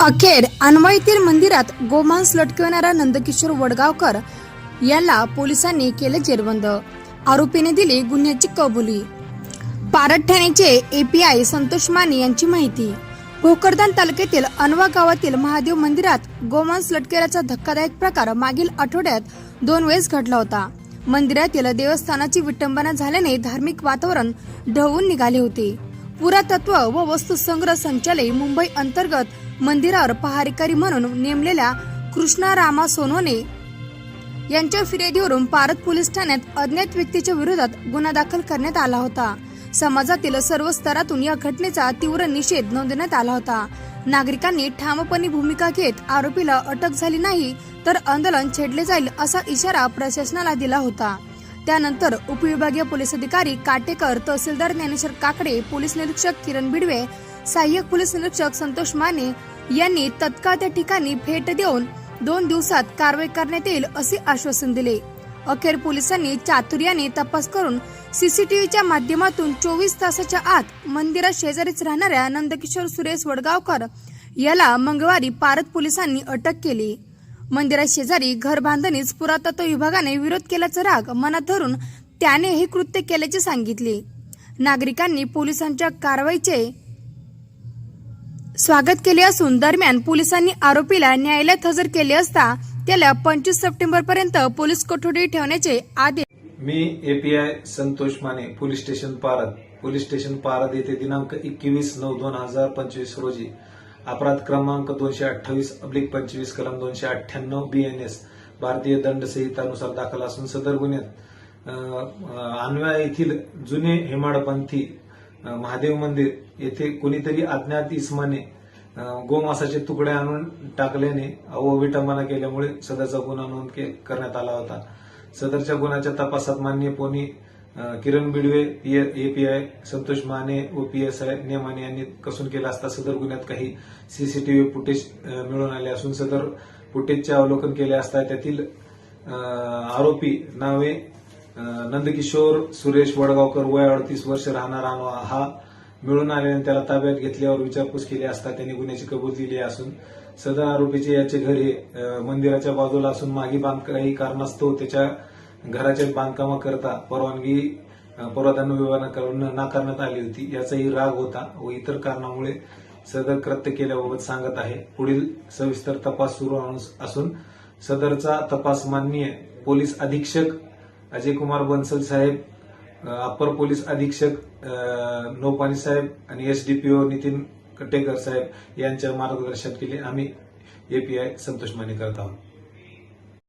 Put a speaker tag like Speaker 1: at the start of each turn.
Speaker 1: अखेर अन्वयतील मंदिरात गोमांस लटकवणारा नंदकिशोर वडगावकर याला पोलिसांनी केले जेरबंद. आरोपीने दिली गुन्ह्याची कबुली. पारड ठाण्याचे एपीआय संतोष माने यांची माहिती. भोकरदान तालुक्यातील अनवा गावातील महादेव मंदिरात गोमांस लटकेल्याचा धक्कादायक प्रकार मागील आठवड्यात दोन वेळेस घडला होता. मंदिरातील देवस्थानाची विटंबना झाल्याने धार्मिक वातावरण ढवून निघाले होते. पुरातत्व व वस्तुसंग्रह संचालय मुंबई अंतर्गत मंदिरावर पहारेकरी म्हणून नेमलेल्या कृष्णा रामा सोनोने यांच्या फिर्यादीवरून पारद पोलीस ठाण्यात अज्ञात व्यक्तीच्या विरोधात गुन्हा दाखल करण्यात आला होता. समाजातील सर्व स्तरातून या घटनेचा तीव्र निषेध नोंदवण्यात आला होता. नागरिकांनी ठामपणे भूमिका घेत आरोपीला अटक झाली नाही तर आंदोलन छेडले जाईल असा इशारा प्रशासनाला दिला होता. त्यानंतर उपविभागीय पोलीस अधिकारी काटेकर तहसीलदार ज्ञानेश्वर काकडे पोलीस निरीक्षक किरण बिडवे सहाय्यक पोलीस निरीक्षक संतोष माने यांनी तत्काळ त्या ठिकाणी भेट देऊन दोन दिवसात कारवाई करण्यात येईल असे आश्वासन दिले. अखेर पोलिसांनी चातुर्याने तपास करून सीसीटीव्हीच्या माध्यमातून चोवीस तासाच्या आत मंदिरात शेजारीच राहणाऱ्या नंदकिशोर सुरेश वडगावकर याला मंगळवारी पारद पोलिसांनी अटक केली. मंदिराशेजारी घर बांधणीस पुरातत्व विभागाने विरोध केल्याचा राग मनात धरून त्याने हे कृत्य केल्याचे सांगितले. नागरिकांनी पोलिसांच्या कारवाईचे स्वागत केले असून दरम्यान पोलिसांनी आरोपीला न्यायालयात हजर केले असता त्याला पंचवीस सप्टेंबर पर्यंत पोलीस कोठडी ठेवण्याचे आदेश
Speaker 2: मी API Santosh Mane police station Parad. Police station Parad येथे दिनांक एकवीस नऊ दोन हजार पंचवीस रोजी अपराध क्रमांक दोनशे अठ्ठावीस अब्लिक पंचवीस कलम दोनशे अठ्ठ्याण्णव बीएनएस भारतीय दंड संहितानुसार दाखल असून सदर गुन्ह्यात अन्वया येथील जुने हेमाडपंथी महादेव मंदिर येथे कोणीतरी अज्ञात इसमाने गोमासाचे तुकडे आणून टाकल्याने अवविटंबना विटंबना केल्यामुळे सदरचा गुन्हा नोंद के- करण्यात आला होता. सदरच्या गुन्ह्याच्या तपासात मान्य पोनी किरण बिडवे एपीआय संतोष माने व पीएसआय नेमाने यांनी कसून केला असता सदर गुन्ह्यात काही सीसीटीव्ही फुटेज मिळून आले असून सदर फुटेजचे अवलोकन केले असता त्यातील आरोपी नावे नंदकिशोर सुरेश वडगावकर वय अडतीस वर्ष राहणार हा मिळून आल्याने त्याला ताब्यात घेतल्यावर विचारपूस केली असता त्यांनी गुन्ह्याची कबूल दिली असून सदर आरोपीचे याचे घर हे मंदिराच्या बाजूला असून मागे बांध काही कारणास्तव त्याच्या घराच्या बांधकामाकरता परवानगी अं, विभागाकडून नाकारण्यात आली होती याचाही राग होता व इतर कारणामुळे सदर कृत्य केल्याबाबत सांगत आहे. पुढील सविस्तर तपास सुरू असून सदरचा तपास माननीय पोलीस अधीक्षक अजय कुमार बन्सल साहेब अप्पर पोलीस अधीक्षक नोपानी साहेब आणि एसडीपीओ नितीन कटेकर साहेब यांच्या मार्गदर्शन केले. आम्ही एपीआय संतोष माने करत आहोत.